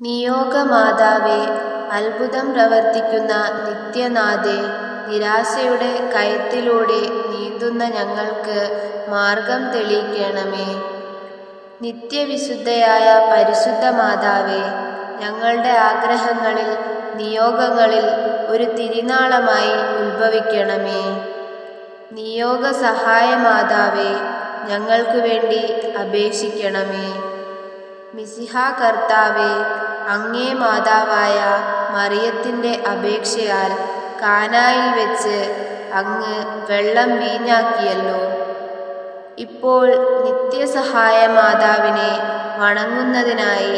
നിയോഗമാതാവേ അത്ഭുതം പ്രവർത്തിക്കുന്ന നിത്യനാഥേ നിരാശയുടെ കയത്തിലൂടെ നീന്തുന്ന ഞങ്ങൾക്ക് മാർഗം തെളിയിക്കണമേ. നിത്യവിശുദ്ധയായ പരിശുദ്ധ മാതാവേ ഞങ്ങളുടെ ആഗ്രഹങ്ങളിൽ നിയോഗങ്ങളിൽ ഒരു തിരിനാളമായി ഉത്ഭവിക്കണമേ. നിയോഗ സഹായ മാതാവേ ഞങ്ങൾക്ക് വേണ്ടി അപേക്ഷിക്കണമേ. മിസിഹാ കർത്താവെ അങ്ങേ മാതാവായ മറിയത്തിന്റെ അപേക്ഷയാൽ കാനായിൽ വെച്ച് അങ്ങ് വെള്ളം വീഞ്ഞാക്കിയല്ലോ. ഇപ്പോൾ നിത്യസഹായ മാതാവിനെ വണങ്ങുന്നതിനായി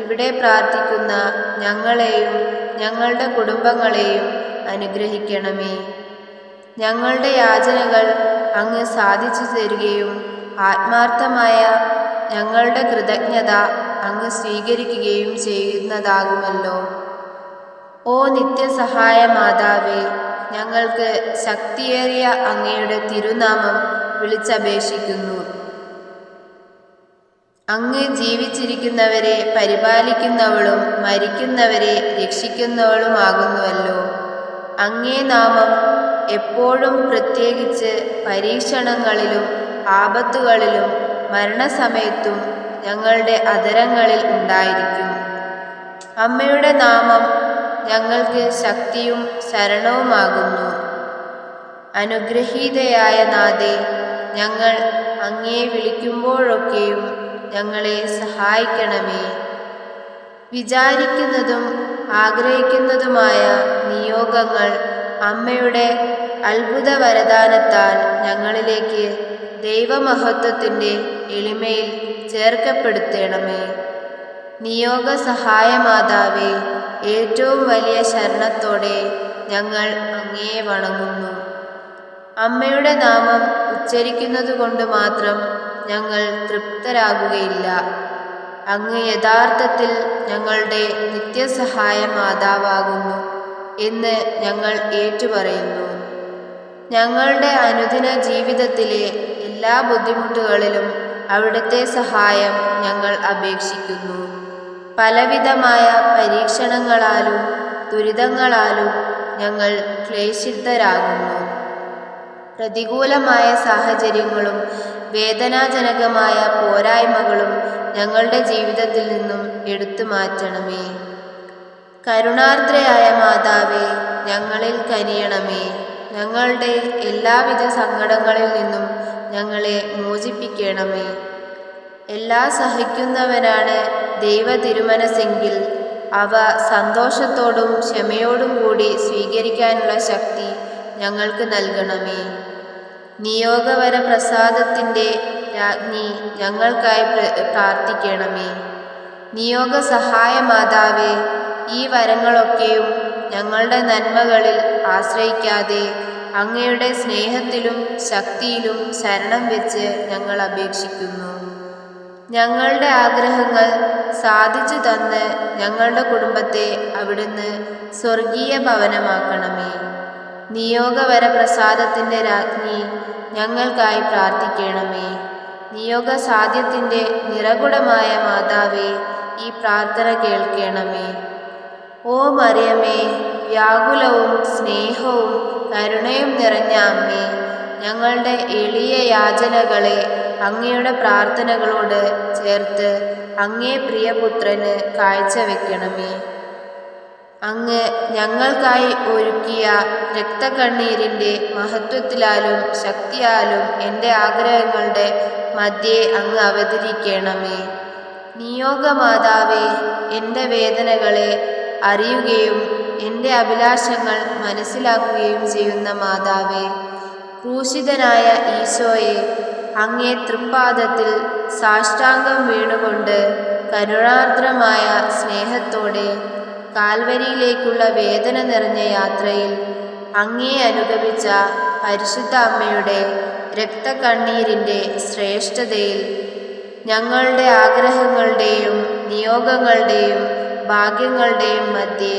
ഇവിടെ പ്രാർത്ഥിക്കുന്ന ഞങ്ങളെയും ഞങ്ങളുടെ കുടുംബങ്ങളെയും അനുഗ്രഹിക്കണമേ. ഞങ്ങളുടെ യാചനകൾ അങ്ങ് സാധിച്ചു തരികയും ആത്മാർത്ഥമായ ഞങ്ങളുടെ കൃതജ്ഞത അങ്ങ് സ്വീകരിക്കുകയും ചെയ്യുന്നതാകുമല്ലോ. ഓ നിത്യസഹായ മാതാവേ ഞങ്ങൾക്ക് ശക്തിയേറിയ അങ്ങയുടെ തിരുനാമം വിളിച്ചപേക്ഷിക്കുന്നു. അങ്ങ് ജീവിച്ചിരിക്കുന്നവരെ പരിപാലിക്കുന്നവളും മരിക്കുന്നവരെ രക്ഷിക്കുന്നവളുമാകുന്നുവല്ലോ. അങ്ങേ നാമം എപ്പോഴും പ്രത്യേകിച്ച് പരീക്ഷണങ്ങളിലും ആപത്തുകളിലും മരണസമയത്തും ഞങ്ങളുടെ അധരങ്ങളിൽ ഉണ്ടായിരിക്കും. അമ്മയുടെ നാമം ഞങ്ങൾക്ക് ശക്തിയും ശരണവുമാകുന്നു. അനുഗ്രഹീതയായ നാഥെ ഞങ്ങൾ അങ്ങേ വിളിക്കുമ്പോഴൊക്കെയും ഞങ്ങളെ സഹായിക്കണമേ. വിചാരിക്കുന്നതും ആഗ്രഹിക്കുന്നതുമായ നിയോഗങ്ങൾ അമ്മയുടെ അത്ഭുത വരദാനത്താൽ ഞങ്ങളിലേക്ക് ദൈവമഹത്വത്തിന്റെ എളിമയിൽ ചേർക്കപ്പെടുത്തേണമേ. നിയോഗ സഹായമാതാവേ ഏറ്റവും വലിയ ശരണത്തോടെ ഞങ്ങൾ അങ്ങേ വണങ്ങുന്നു. അമ്മയുടെ നാമം ഉച്ചരിക്കുന്നതുകൊണ്ട് മാത്രം ഞങ്ങൾ തൃപ്തരാകുകയില്ല. അങ്ങ് യഥാർത്ഥത്തിൽ ഞങ്ങളുടെ നിത്യസഹായ മാതാവാകുന്നു എന്ന് ഞങ്ങൾ ഏറ്റുപറയുന്നു. ഞങ്ങളുടെ അനുദിന ജീവിതത്തിലെ എല്ലാ ബുദ്ധിമുട്ടുകളിലും അവിടുത്തെ സഹായം ഞങ്ങൾ അപേക്ഷിക്കുന്നു. പലവിധമായ പരീക്ഷണങ്ങളാലും ദുരിതങ്ങളാലും ഞങ്ങൾ ക്ലേശിതരാകുന്നു. പ്രതികൂലമായ സാഹചര്യങ്ങളും വേദനാജനകമായ പോരായ്മകളും ഞങ്ങളുടെ ജീവിതത്തിൽ നിന്നും എടുത്തു മാറ്റണമേ. കരുണാർദ്രയായ മാതാവേ ഞങ്ങളിൽ കനിയണമേ. ഞങ്ങളുടെ എല്ലാവിധ സങ്കടങ്ങളിൽ നിന്നും ഞങ്ങളെ മോചിപ്പിക്കണമേ. എല്ലാ സഹിക്കുന്നവനാണ് ദൈവ തിരുമനസെങ്കിൽ അവ സന്തോഷത്തോടും ക്ഷമയോടും കൂടി സ്വീകരിക്കാനുള്ള ശക്തി ഞങ്ങൾക്ക് നൽകണമേ. നിയോഗവര പ്രസാദത്തിന്റെ രാജ്ഞി ഞങ്ങൾക്കായി പ്രാർത്ഥിക്കണമേ. നിയോഗ സഹായ മാതാവേ ഈ വരങ്ങളൊക്കെയും ഞങ്ങളുടെ നന്മകളിൽ ആശ്രയിക്കാതെ അങ്ങയുടെ സ്നേഹത്തിലും ശക്തിയിലും ശരണം വെച്ച് ഞങ്ങൾ അപേക്ഷിക്കുന്നു. ഞങ്ങളുടെ ആഗ്രഹങ്ങൾ സാധിച്ചു തന്ന് ഞങ്ങളുടെ കുടുംബത്തെ അവിടുന്ന് സ്വർഗീയ ഭവനമാക്കണമേ. നിയോഗവര പ്രസാദത്തിന്റെ രാജ്ഞി ഞങ്ങൾക്കായി പ്രാർത്ഥിക്കണമേ. നിയോഗ സാധ്യത്തിന്റെ നിറകുടമായ മാതാവേ ഈ പ്രാർത്ഥന കേൾക്കണമേ. ഓ മറിയമേ വ്യാകുലവും സ്നേഹവും കരുണയും നിറഞ്ഞ അമ്മേ ഞങ്ങളുടെ എളിയ യാചനകളെ അങ്ങയുടെ പ്രാർത്ഥനകളോട് ചേർത്ത് അങ്ങേ പ്രിയപുത്രന് കാഴ്ചവെക്കണമേ. അങ്ങ് ഞങ്ങൾക്കായി ഒരുക്കിയ രക്തകണ്ണീരിന്റെ മഹത്വത്തിലാലും ശക്തിയാലും എന്റെ ആഗ്രഹങ്ങളുടെ മധ്യേ അങ്ങ് അവതരിക്കണമേ. നിയോഗമാതാവേ എന്റെ വേദനകളെ അറിയുകയും എന്റെ അഭിലാഷങ്ങൾ മനസ്സിലാക്കുകയും ചെയ്യുന്ന മാതാവേ ക്രൂശിതനായ ഈശോയെ അങ്ങേ തൃപ്പാദത്തിൽ സാഷ്ടാംഗം വീണുകൊണ്ട് കരുണാർദ്രമായ സ്നേഹത്തോടെ കാൽവരിയിലേക്കുള്ള വേദന നിറഞ്ഞ യാത്രയിൽ അങ്ങേ അനുഗമിച്ച പരിശുദ്ധ അമ്മയുടെ രക്തകണ്ണീരിന്റെ ശ്രേഷ്ഠതയിൽ ഞങ്ങളുടെ ആഗ്രഹങ്ങളുടെയും നിയോഗങ്ങളുടെയും ഭാഗ്യങ്ങളുടെയും മധ്യേ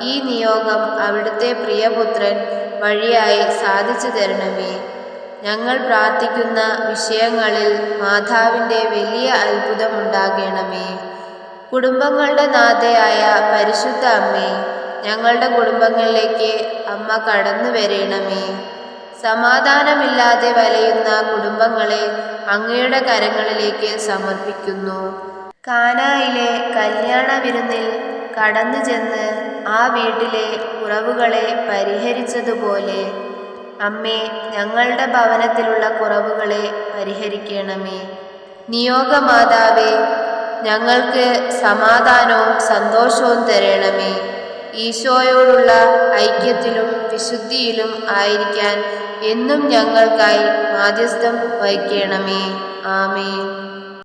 ഈ നിയോഗം അവിടുത്തെ പ്രിയപുത്രൻ വഴിയായി സാധിച്ചു തരണമേ. ഞങ്ങൾ പ്രാർത്ഥിക്കുന്ന വിഷയങ്ങളിൽ മാതാവിന്റെ വലിയ അത്ഭുതമുണ്ടാകണമേ കുടുംബങ്ങളുടെ നാഥയായ പരിശുദ്ധ അമ്മേ ഞങ്ങളുടെ കുടുംബങ്ങളിലേക്ക് അമ്മ കടന്നു വരേണമേ. സമാധാനമില്ലാതെ വലയുന്ന കുടുംബങ്ങളെ അങ്ങയുടെ കരങ്ങളിലേക്ക് സമർപ്പിക്കുന്നു. കാനായിലെ കല്യാണ വിരുന്നിൽ കടന്നു ചെന്ന് ആ വീട്ടിലെ കുറവുകളെ പരിഹരിച്ചതുപോലെ അമ്മേ ഞങ്ങളുടെ ഭവനത്തിലുള്ള കുറവുകളെ പരിഹരിക്കണമേ. നിയോഗമാതാവേ ഞങ്ങൾക്ക് സമാധാനവും സന്തോഷവും തരണമേ. ഈശോയോടുള്ള ഐക്യത്തിലും വിശുദ്ധിയിലും ആയിരിക്കാൻ എന്നും ഞങ്ങൾക്കായി മാധ്യസ്ഥം വഹിക്കണമേ. ആമേ